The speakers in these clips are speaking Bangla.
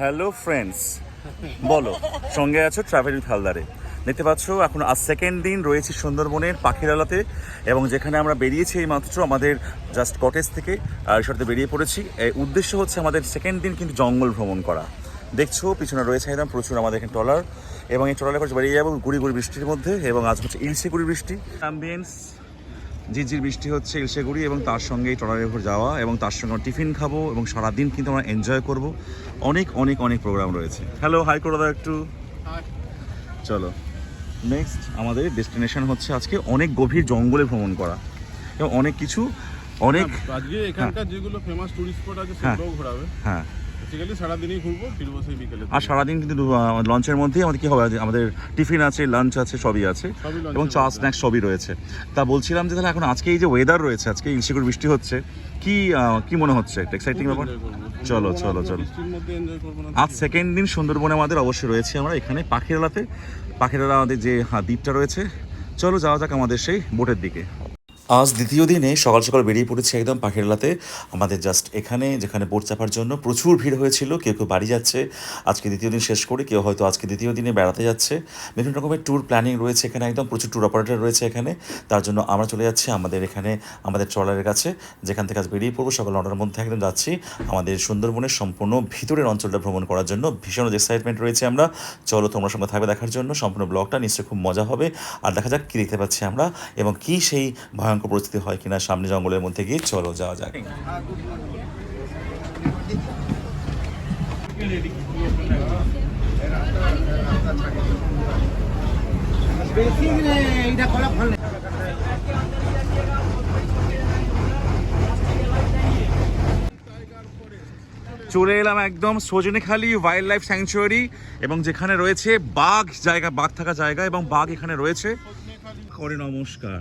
হ্যালো ফ্রেন্ডস বলো, সঙ্গে আছো ট্রাভেল উইথ হালদারে দেখতে পাচ্ছ, এখন আজ সেকেন্ড দিন রয়েছে সুন্দরবনের পাখিরালাতে এবং যেখানে আমরা বেরিয়েছি এই মাত্র আমাদের জাস্ট কটেজ থেকে সাথে বেরিয়ে পড়েছি। উদ্দেশ্য হচ্ছে আমাদের সেকেন্ড দিন কিন্তু জঙ্গল ভ্রমণ করা। দেখছ, পিছনে রয়েছে একদম প্রচুর আমাদের এখানে ট্রলার এবং এই ট্রলারে করে বেরিয়ে যাব গুড়ি গুড়ি বৃষ্টির মধ্যে এবং আজ হচ্ছে ইলশে গুড়ি বৃষ্টি। অ্যাম্বিয়েন্স ঝিরঝির বৃষ্টি হচ্ছে ইলশেগুড়ি এবং তার সঙ্গেই ট্রলারের উপর যাওয়া এবং তার সঙ্গে আমরা টিফিন খাব এবং সারাদিন কিন্তু আমরা এনজয় করব। অনেক অনেক অনেক প্রোগ্রাম রয়েছে। হ্যালো হাই করে দাও একটু চলো। নেক্সট আমাদের ডেস্টিনেশন হচ্ছে আজকে অনেক গভীর জঙ্গলে ভ্রমণ করা। এবং অনেক কিছু অনেক হ্যাঁ, আজকে এখানকার যেগুলো ফেমাস টুরিস্ট স্পট আছে হ্যাঁ। সেগুলোও ঘোরাবে। হ্যাঁ। বেসিক্যালি সারাদিনই ঘুরবো ফিরবো সেই বিকেলে আর সারাদিন কিন্তু লঞ্চের মধ্যেই আমাদের কি হবে? আমাদের টিফিন আছে লাঞ্চ আছে সবই আছে। এবং চা স্ন্যাক্স সবই রয়েছে। তা বলছিলাম যে তাহলে এখন আজকে এই যে ওয়েদার রয়েছে আজকে ইনসিকিউর বৃষ্টি হচ্ছে কি কি মনে হচ্ছে? এক্সাইটিং ব্যাপার? চলো চলো চলো। আজ সেকেন্ড দিন সুন্দরবনে আমাদের অবশ্যই রয়েছে আমরা এখানে পাখিরালাতে। পাখিরালা আমাদের যে হ্যাঁ, দ্বীপটা রয়েছে। চলো যাওয়া যাক আমাদের সেই বোটের দিকে। আজ দ্বিতীয় দিনে সকাল সকাল বেরিয়ে পড়েছি একদম পাখিরালাতে আমাদের জাস্ট এখানে, যেখানে বোট চাপার জন্য প্রচুর ভিড় হয়েছিল, কেউ কেউ বাড়ি যাচ্ছে। আজকে দ্বিতীয় দিন শেষ করে কেউ হয়তো আজকে দ্বিতীয় দিনে বেড়াতে যাচ্ছে। বিভিন্ন রকমের ট্যুর প্ল্যানিং রয়েছে এখানে, একদম প্রচুর ট্যুর অপারেটর রয়েছে এখানে। তার জন্য আমরা চলে যাচ্ছি আমাদের এখানে, আমাদের ট্রলারের কাছে। যেখান থেকে আজ বেরিয়ে পড়ব, সকাল নটার মধ্যে একদম যাচ্ছি। আমাদের সুন্দরবনের সম্পূর্ণ ভিতরের অঞ্চলটা ভ্রমণ করার জন্য ভীষণ এক্সাইটমেন্ট রয়েছে আমরা। চলো তোমরা সঙ্গে থাকবে দেখার জন্য। সম্পূর্ণ ব্লগটা নিশ্চয়ই খুব মজা হবে। আর দেখা যাক কী দেখতে পাচ্ছি আমরা এবং কী সেই ভয়ঙ্কর পরিস্থিতি হয় কিনা সামনে জঙ্গলের মধ্যে গিয়ে চলো, যাওয়া যাক। চলে এলাম একদম সজনেখালি ওয়াইল্ড লাইফ স্যাংচুয়ারি এবং যেখানে রয়েছে বাঘ জায়গা, বাঘ থাকা জায়গা এবং বাঘ এখানে রয়েছে। করে নমস্কার।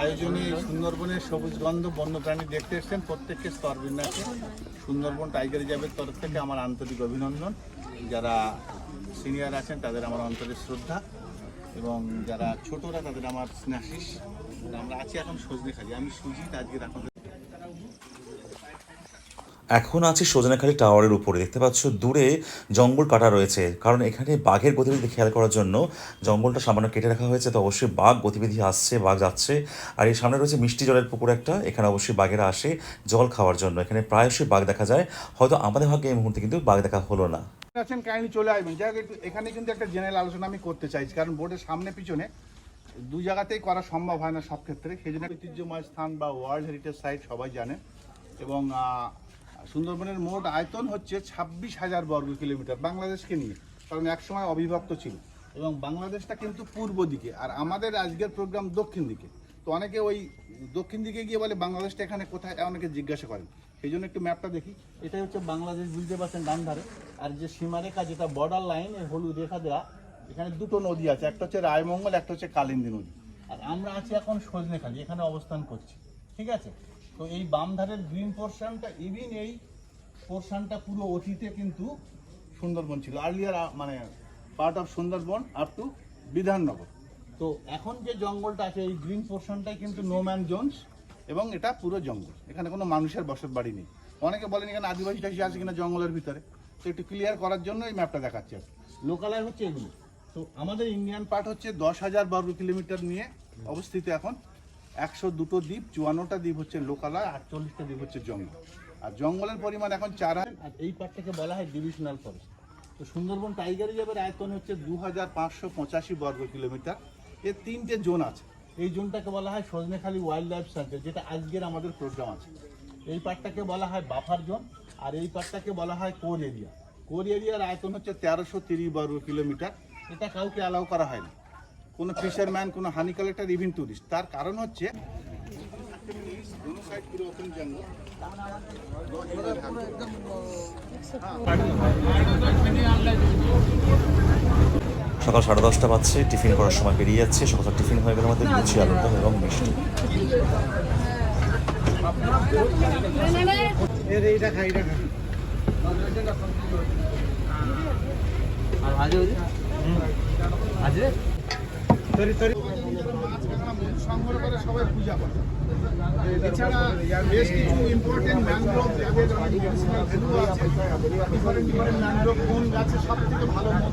আয়োজনে সুন্দরবনের সবুজ গন্ধ বন্যপ্রাণী দেখতে এসেছেন প্রত্যেককে স্তর বিন্যাসে। সুন্দরবন টাইগার রিজার্ভের তরফ থেকে আমার আন্তরিক অভিনন্দন। যারা সিনিয়র আছেন, তাদের আমার অন্তরের শ্রদ্ধা এবং যারা ছোটরা, তাদের আমার স্নেহাশিস আমরা আছি এখন সজনে খালি। আমি সুজিত আজকে আপনাদের এখন আছি সোজনাখালী টাওয়ারের উপরে। দেখতে পাচ্ছ, দূরে জঙ্গল কাটা রয়েছে। কারণ এখানে বাঘের গতিবিধি খেয়াল করার জন্য জঙ্গলটা সামান্য কেটে রাখা হয়েছে, তো অবশ্যই বাঘ গতিবিধি আসছে, বাঘ যাচ্ছে। আর এই সামনে রয়েছে মিষ্টি জলের পুকুর একটা, এখানে অবশ্যই বাঘেরা আসে জল খাওয়ার জন্য। এখানে প্রায়শই বাঘ দেখা যায়। হয়তো আমাদের ভাগ্যে এই মুহূর্তে কিন্তু বাঘ দেখা হলো না। আছেন, কাহিনী চলে আসবেন যাই একটু এখানে কিন্তু একটা জেনারেল আলোচনা আমি করতে চাইছি। কারণ বোর্ডের সামনে, পিছনে দু জায়গাতেই করা সম্ভব হয় না সব ক্ষেত্রে। সেই জন্য ঐতিহ্যময় স্থান বা ওয়ার্ল্ড হেরিটেজ সাইট সবাই জানেন। এবং সুন্দরবনের মোট আয়তন হচ্ছে ছাব্বিশ হাজার বর্গ কিলোমিটার বাংলাদেশকে নিয়ে, কারণ একসময় অবিভক্ত ছিল। এবং বাংলাদেশটা কিন্তু পূর্ব দিকে, আর আমাদের আজকের প্রোগ্রাম দক্ষিণ দিকে। তো অনেকে ওই দক্ষিণ দিকে গিয়ে বলে, বাংলাদেশটা এখানে কোথায়? অনেকে জিজ্ঞাসা করেন। সেই জন্য একটু ম্যাপটা দেখি। এটাই হচ্ছে বাংলাদেশ, বুঝতে পারছেন, ডান ধারে। আর যে সীমারেখা, যেটা বর্ডার লাইন হলুদ রেখা দেওয়া এখানে দুটো নদী আছে। একটা হচ্ছে রায়মঙ্গল, একটা হচ্ছে কালিন্দী নদী। আর আমরা আছি এখন সজনেখালি এখানে অবস্থান করছি। ঠিক আছে? তো এই বাম ধারের গ্রিন পোর্শনটা ইভিন এই পোর্শনটা পুরো অতীতে কিন্তু সুন্দরবন ছিল। আর্লিয়ার মানে part of Sundarban up to Bidhannagar. তো এখন যে জঙ্গলটা আছে, এই গ্রিন পোর্শনটাই কিন্তু নো ম্যান জোনস এবং এটা পুরো জঙ্গল। এখানে কোনো মানুষের বসত বাড়ি নেই। অনেকে বলেন এখানে আদিবাসী টাসি আছে কিনা জঙ্গলের ভিতরে। তো একটু ক্লিয়ার করার জন্য এই ম্যাপটা দেখাচ্ছে লোকালয় হচ্ছে এগুলো। তো আমাদের ইন্ডিয়ান পার্ট হচ্ছে দশ হাজার বর্গ কিলোমিটার নিয়ে অবস্থিত এখন। একশো দুটো দ্বীপ, চুয়ান্নটা দ্বীপ হচ্ছে লোকালয়, আটচল্লিশটা দ্বীপ হচ্ছে জঙ্গল। আর জঙ্গলের পরিমাণ এখন চার হাজার আর এই পার্টটাকে বলা হয় ডিভিশনাল ফরেস্ট তো সুন্দরবন টাইগার রিজার্ভের আয়তন হচ্ছে দু হাজার পাঁচশো পঁচাশি বর্গ কিলোমিটার। এর তিনটে জোন আছে। এই জোনটাকে বলা হয় সজনেখালি ওয়াইল্ড লাইফ সেন্টার যেটা আজকের আমাদের প্রোগ্রাম আছে। এই পার্টটাকে বলা হয় বাফার জোন আর এই পার্টটাকে বলা হয় কোর এরিয়া কোর এরিয়ার আয়তন হচ্ছে তেরোশো তিরিশ বর্গ কিলোমিটার। এটা কাউকে অ্যালাউ করা হয় না। কোনো ফিশারম্যান কোনো হানি কালেক্টর ইভিন টুরিস্ট তার কারণ হচ্ছে সকাল সাড়ে দশটা বাজছে টিফিন করার সময় বেরিয়ে যাচ্ছে। সকাল টিফিন হয়ে গেলে আমাদের লুচি আলুর এবং মিষ্টি। আজ আজ সংগ্রহ করে সবাই পূজা এছাড়া বেশ কিছু ইম্পর্টেন্ট ম্যানগ্রোভ আছে ডিফারেন্ট কোন গাছে সব থেকে ভালো হয়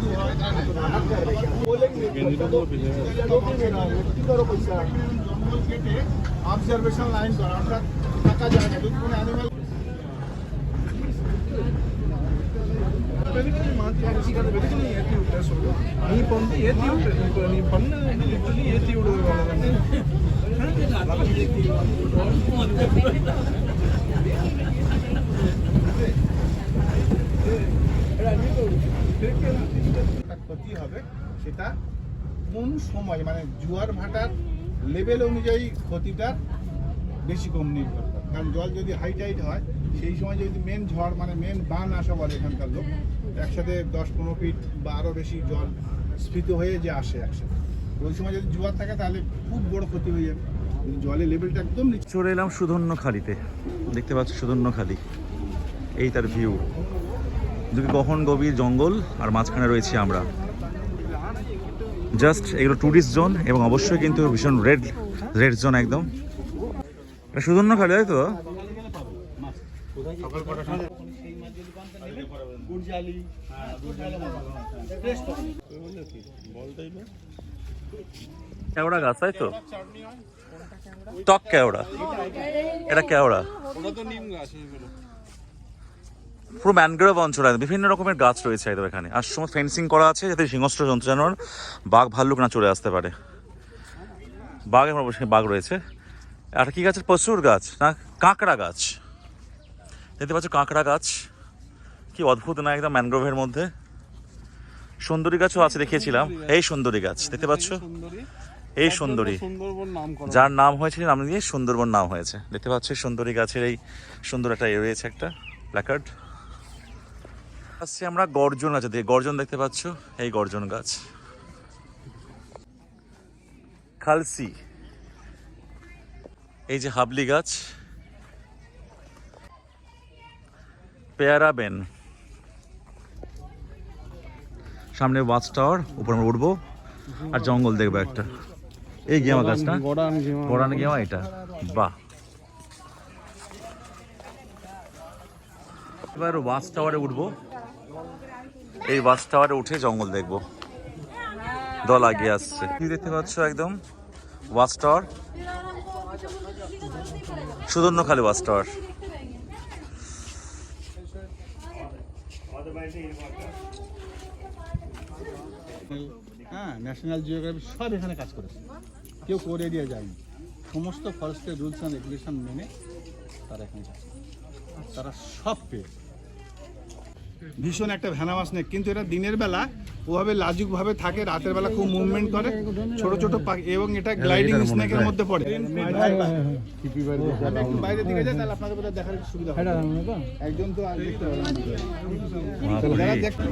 অবজারভেশন লাইন করা অর্থাৎ থাকা না যদি অ্যানিমাল நீ இப்போ வந்து விட்டு இப்போ நீ ক্ষতি হবে সেটা কোন সময় মানে জোয়ার ভাটার লেভেল অনুযায়ী ক্ষতিটা বেশি কম নির্ভর কারণ জল যদি হাই টাইট হয় সেই সময় যদি মেন ঝড় মানে মেন বান আসা বলে এখানকার লোক একসাথে দশ পনেরো ফিট বা আরও বেশি জল স্ফীত হয়ে যে আসে একসাথে। ওই সময় যদি জোয়ার থাকে তাহলে খুব বড় ক্ষতি হয়ে যাবে। জলের লেভেলটা একদম চলে এলাম সুধন্য খালিতে দেখতে পাচ্ছ সুধন্য খালি এই তার ভিউ দুটি গহন গভীর জঙ্গল আর মাঝখানে রয়েছি আমরা। জাস্ট এগুলো ট্যুরিস্ট জোন এবং অবশ্যই কিন্তু ভীষণ রেড রেড জোন একদম। এটা সুধন্য খালি তাই তো? কেওড়া গাছ তাই তো? টক কেওড়া। এটা কেওড়া? ওটা তো নিম গাছ ওইগুলো পুরো ম্যানগ্রোভ অঞ্চল আছে। বিভিন্ন রকমের গাছ রয়েছে একদম এখানে। আর সময় ফেন্সিং করা আছে যাতে হিংস্র জন্তু জানোয়ার বাঘ ভাল্লুক না চলে আসতে পারে। বাঘ এখন অবশ্যই বাঘ রয়েছে। আর কি গাছের প্রচুর গাছ না? কাঁকড়া গাছ। দেখতে পাচ্ছ কাঁকড়া গাছ। কি অদ্ভুত না একদম ম্যানগ্রোভের মধ্যে? সুন্দরী গাছও আছে দেখিয়েছিলাম। এই সুন্দরী গাছ দেখতে পাচ্ছ? এই সুন্দরী। যার নাম হয়েছে নাম দিয়ে সুন্দরবন নাম হয়েছে। দেখতে পাচ্ছ সুন্দরী গাছের এই সুন্দর একটা এ রয়েছে একটা প্ল্যাকার্ড আসছি আমরা গর্জন আছে গর্জন দেখতে পাচ্ছ? এই গর্জন গাছ। খালসি। এই যে হাবলি গাছ। পেয়ারা বেন। সামনে ওয়াচ টাওয়ার উপর আমরা উঠবো। আর জঙ্গল দেখব একটা। এই গেমা গাছটা গড়ান গেমা। এটা। বাহ। এবার ওয়াচ টাওয়ারে উঠবো। এই ওয়াচ টাওয়ারে উঠে জঙ্গল দেখব। দল আগিয়ে আসছে। কি দেখতে পাচ্ছ একদম? Watch tower Sudhanyakhali watch tower হ্যাঁ ন্যাশনাল জিওগ্রাফি সব এখানে কাজ করেছে। কেউ করে এরিয়া যায়নি। সমস্ত ফরেস্টের রুলস অ্যান্ড রেগুলেশন মেনে তারা এখানে কাজ তারা সব পেয়ে ভীষণ একটা ভ্যানামাস নেই কিন্তু এটা দিনের বেলা ওভাবে লাজুকভাবে থাকে রাতের বেলা খুব মুভমেন্ট করে ছোট ছোট পাখি এবং এটা গ্লাইডিং স্নেকের মধ্যে পড়ে। একটু বাইরের দিকে যাই তাহলে আপনাদের বোধহয় দেখার সুবিধা হবে। একজন তো আর দেখতে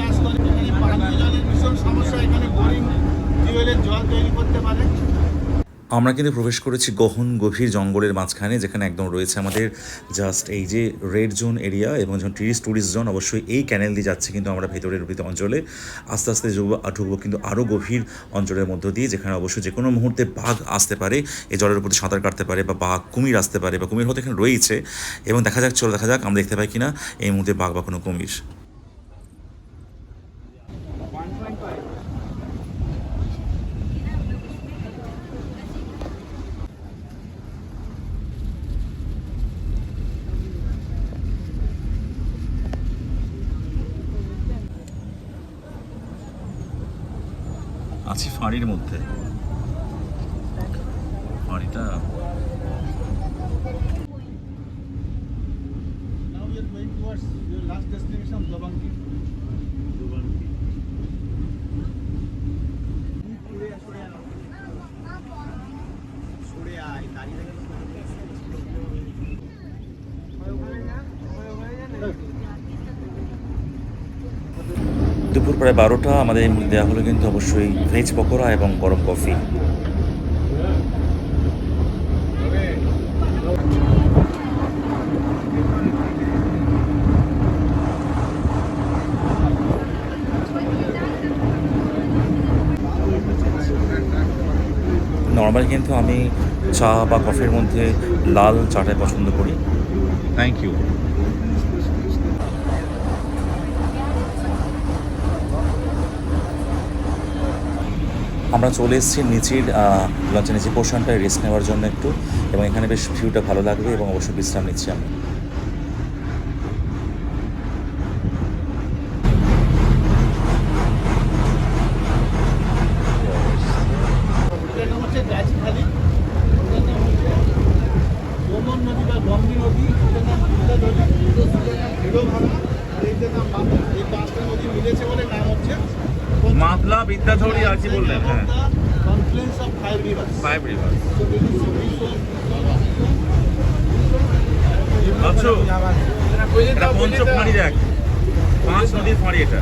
কাজ করে এখানে জলের ভীষণ সমস্যা এখানে বোরিং টিউবওয়েলের জল তৈরি করতে পারে। আমরা কিন্তু প্রবেশ করেছি গহন গভীর জঙ্গলের মাঝখানে, যেখানে একদম রয়েছে আমাদের জাস্ট এই যে রেড জোন এরিয়া এবং যখন টুরিস্ট ট্যুরিস্ট জোন অবশ্যই এই ক্যানেল দিয়ে যাচ্ছে কিন্তু আমরা ভেতরের ভিতর অঞ্চলে। আস্তে আস্তে ঢুকবো ঢুকবো কিন্তু আরও গভীর অঞ্চলের মধ্য দিয়ে, যেখানে অবশ্যই যে কোনো মুহূর্তে বাঘ আসতে পারে, এই জলের উপর সাঁতার কাটতে পারে বা বাঘ, কুমির আসতে পারে বা কুমির হয়তো এখানে রয়েছে এবং দেখা যাক, চলো দেখা যাক, আমরা দেখতে পাই কিনা এই মুহূর্তে বাঘ বা কোনো কুমির। আছি ফাঁড়ির মধ্যে ফাঁড়িটা Now দুপুর প্রায় বারোটা, আমাদের দেওয়া হলো কিন্তু অবশ্যই ভেজ পকোড়া এবং গরম কফি। নর্মাল কিন্তু আমি চা বা কফির মধ্যে লাল চাটাই পছন্দ করি। থ্যাংক ইউ আমরা চলে এসেছি নিচের লঞ্চের নিচে পোর্শনটায় রেস্ট নেওয়ার জন্য একটু, এবং এখানে বেশ ভিউটা ভালো লাগবে এবং অবশ্যই বিশ্রাম নিচ্ছি আমি এটার নাম হচ্ছে গাছখালি যমুন নদী বা গঙ্গি নদী এটার নাম বিদ্যা নদী হিরোভাঙা আর এইটার নাম মাথা এই পাঁচটা নদী মিলেছে বলে নাম হচ্ছে মাতলা বিদ্যাধরী আর কি বললেন হ্যাঁ confluence of five rivers five river So this is the reason- দেখ? পাঁচ নদীর এটা।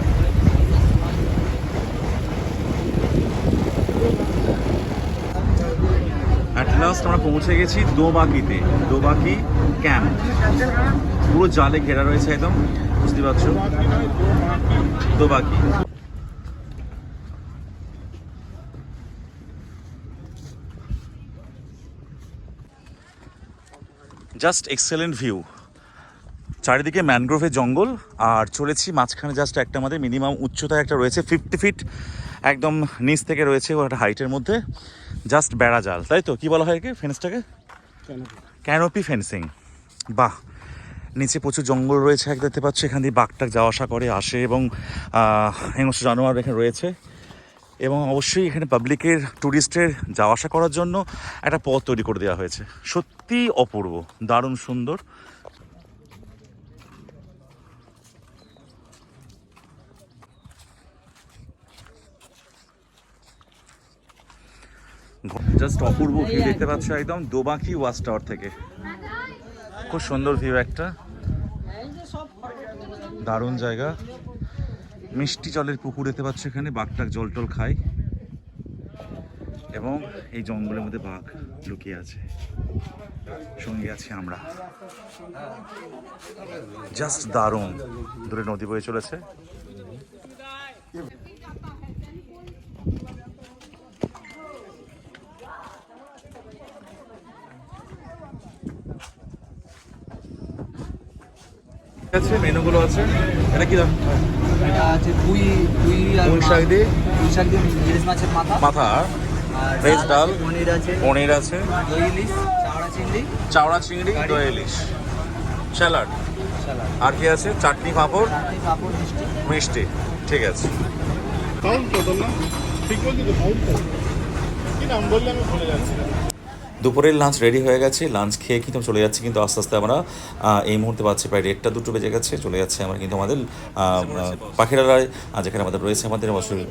আমরা পৌঁছে গেছি দোবাকিতে। দোবাকি ক্যাম্প পুরো জালে ঘেরা রয়েছে একদম বুঝতে পারছ? দোবাকি। জাস্ট এক্সেলেন্ট ভিউ চারিদিকে ম্যানগ্রোভের জঙ্গল, আর চলেছি মাঝখানে জাস্ট একটা আমাদের মিনিমাম উচ্চতা একটা রয়েছে ফিফটি ফিট একদম নিচ থেকে রয়েছে একটা হাইটের মধ্যে জাস্ট বেড়া জাল, তাই তো? কি বলা হয় একে ফেন্সটাকে ক্যানোপি ফেন্সিং বাহ! নিচে প্রচুর জঙ্গল রয়েছে, এক দেখতে পাচ্ছি, এখান দিয়ে বাঘটাক যাওয়া আসা করে, আসে এবং হিংস্র জানোয়ার এখানে রয়েছে। এবং অবশ্যই এখানে পাবলিকের ট্যুরিস্টের যাওয়া আসা করার জন্য একটা পথ তৈরি করে দেওয়া হয়েছে। সত্যি অপূর্ব, দারুণ সুন্দর। জাস্ট অপূর্ব ভিউ দেখতে পাচ্ছ একদম দোবাকি ওয়াচ টাওয়ার থেকে। খুব সুন্দর ভিউ একটা। দারুণ জায়গা। মিষ্টি জলের পুকুর দেখতে পাচ্ছ এখানে বাঘটাক জল টল খায়। এবং এই জঙ্গলের মধ্যে বাঘ লুকিয়ে আছে। সঙ্গে আছি আমরা। জাস্ট দারুণ। দূরে নদী বয়ে চলেছে। আছে মেনুগুলো আছে। এটা কি দাম? এটা আছে পুঁই পুঁই আর পুঁই। শাক দিয়ে? পুঁই শাক দিয়ে ইলিশ মাছের মাথা। মাথা ভেজ ডাল। পনির আছে। পনির আছে। দই ইলিশ চাওড়া চিংড়ি। চাওড়া চিংড়ি দই ইলিশ। স্যালাড। আর কি আছে? চাটনি পাঁপড়? পাঁপড় মিষ্টি। মিষ্টি। ঠিক আছে। কাউন্ট কত না ঠিক বলছি তো কাউন্ট কত কি নাম বললে আমি ভুলে যাচ্ছি। দুপুরের লাঞ্চ রেডি হয়ে গেছে। লাঞ্চ খেয়ে কিন্তু চলে যাচ্ছি কিন্তু আস্তে আস্তে আমরা এই মুহূর্তে পাচ্ছি প্রায় দেড়টা দুটো বেজে গেছে। চলে যাচ্ছে আমরা কিন্তু আমাদের পাখিরালায় যেখানে আমাদের রয়েছে আমাদের অবশ্যই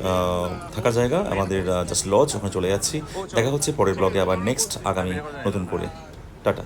থাকার জায়গা আমাদের জাস্ট লজ ওখানে চলে যাচ্ছি। দেখা হচ্ছে পরের ব্লগে আবার নেক্সট আগামী নতুন করে। টাটা।